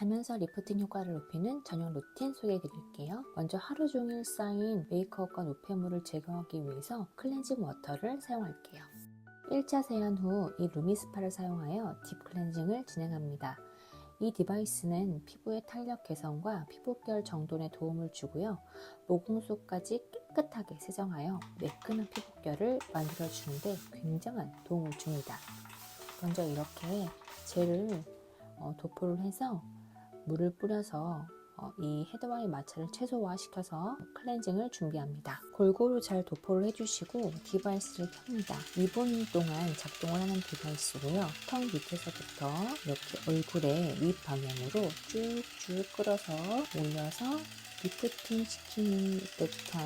자면서 리프팅 효과를 높이는 전용 루틴 소개해 드릴게요. 먼저 하루 종일 쌓인 메이크업과 노폐물을 제거하기 위해서 클렌징 워터를 사용할게요. 1차 세안 후 이 루미스파를 사용하여 딥 클렌징을 진행합니다. 이 디바이스는 피부의 탄력 개선과 피부결 정돈에 도움을 주고요. 모공 속까지 깨끗하게 세정하여 매끈한 피부결을 만들어주는데 굉장한 도움을 줍니다. 먼저 이렇게 젤을 어, 도포를 해서 물을 뿌려서 어, 이 헤드와이 마찰을 최소화시켜서 클렌징을 준비합니다. 골고루 잘 도포를 해주시고 디바이스를 켭니다. 2분 동안 작동을 하는 디바이스고요. 턱 밑에서부터 이렇게 얼굴에 윗방향으로 쭉쭉 끌어서 올려서 리프팅 시키는 듯한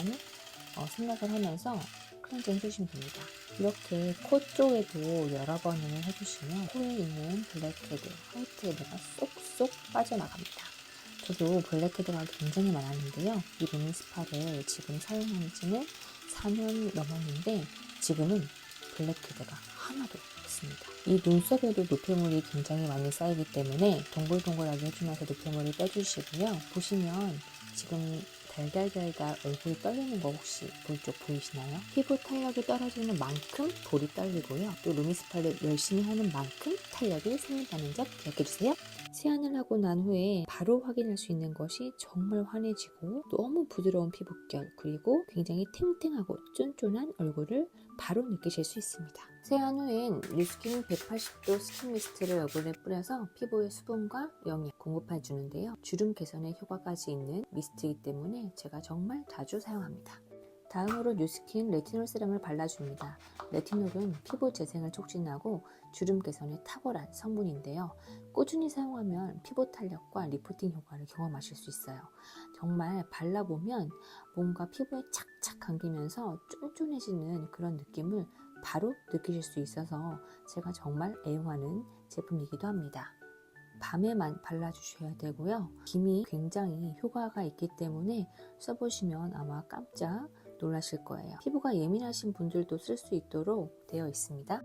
어, 생각을 하면서 클렌징 해주시면 됩니다. 이렇게 코 쪽에도 여러 번을 해주시면 코에 있는 블랙헤드, 화이트헤드가 쏙쏙 빠져나갑니다. 저도 블랙헤드가 굉장히 많았는데요. 이 루미스파를 지금 사용한 지는 4년 넘었는데 지금은 블랙헤드가 하나도 없습니다. 이 눈썹에도 노폐물이 굉장히 많이 쌓이기 때문에 동글동글하게 해주면서 노폐물을 빼주시고요. 보시면 지금 달달달달 얼굴이 떨리는 거 혹시 볼쪽 보이시나요? 피부 탄력이 떨어지는 만큼 볼이 떨리고요. 또 루미스파를 열심히 하는 만큼 탄력이 생긴다는 점 기억해주세요. 세안을 하고 난 후에 바로 확인할 수 있는 것이 정말 환해지고 너무 부드러운 피부결 그리고 굉장히 탱탱하고 쫀쫀한 얼굴을 바로 느끼실 수 있습니다. 세안 후엔 뉴스킨 180도 스킨 미스트를 얼굴에 뿌려서 피부에 수분과 영양 공급해 주는데요. 주름 개선에 효과까지 있는 미스트이기 때문에 제가 정말 자주 사용합니다. 다음으로 뉴스킨 레티놀 세럼을 발라줍니다. 레티놀은 피부 재생을 촉진하고 주름 개선에 탁월한 성분인데요. 꾸준히 사용하면 피부 탄력과 리프팅 효과를 경험하실 수 있어요. 정말 발라보면 뭔가 피부에 착착 감기면서 쫀쫀해지는 그런 느낌을 바로 느끼실 수 있어서 제가 정말 애용하는 제품이기도 합니다. 밤에만 발라주셔야 되고요. 김이 굉장히 효과가 있기 때문에 써보시면 아마 깜짝 놀라실 거예요. 피부가 예민하신 분들도 쓸 수 있도록 되어 있습니다.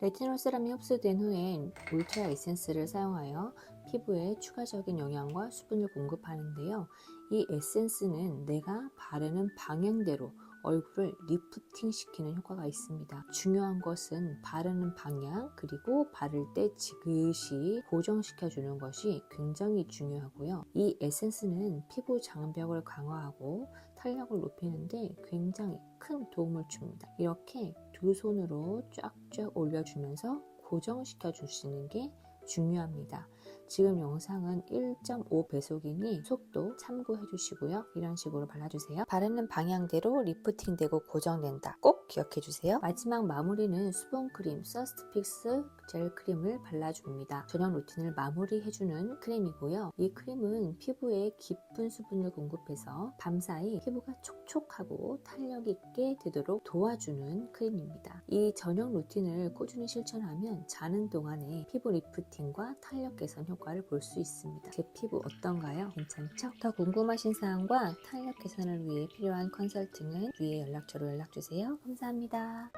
레티놀 세럼이 흡수된 후엔 울트라 에센스를 사용하여 피부에 추가적인 영양과 수분을 공급하는데요. 이 에센스는 내가 바르는 방향대로 얼굴을 리프팅 시키는 효과가 있습니다. 중요한 것은 바르는 방향 그리고 바를 때 지그시 고정시켜 주는 것이 굉장히 중요하고요. 이 에센스는 피부 장벽을 강화하고 탄력을 높이는데 굉장히 큰 도움을 줍니다. 이렇게 두 손으로 쫙쫙 올려주면서 고정시켜 주시는 게 중요합니다. 지금 영상은 1.5 배속이니 속도 참고해 주시고요. 이런 식으로 발라주세요. 바르는 방향대로 리프팅되고 고정된다. 꼭 기억해 주세요. 마지막 마무리는 수분크림 서스트픽스 젤 크림을 발라줍니다. 저녁 루틴을 마무리해주는 크림이고요. 이 크림은 피부에 깊은 수분을 공급해서 밤사이 피부가 촉촉하고 탄력 있게 되도록 도와주는 크림입니다. 이 저녁 루틴을 꾸준히 실천하면 자는 동안에 피부 리프팅과 탄력 개선 효과를 볼 수 있습니다. 제 피부 어떤가요? 괜찮죠? 더 궁금하신 사항과 탄력 개선을 위해 필요한 컨설팅은 위에 연락처로 연락주세요. 감사합니다.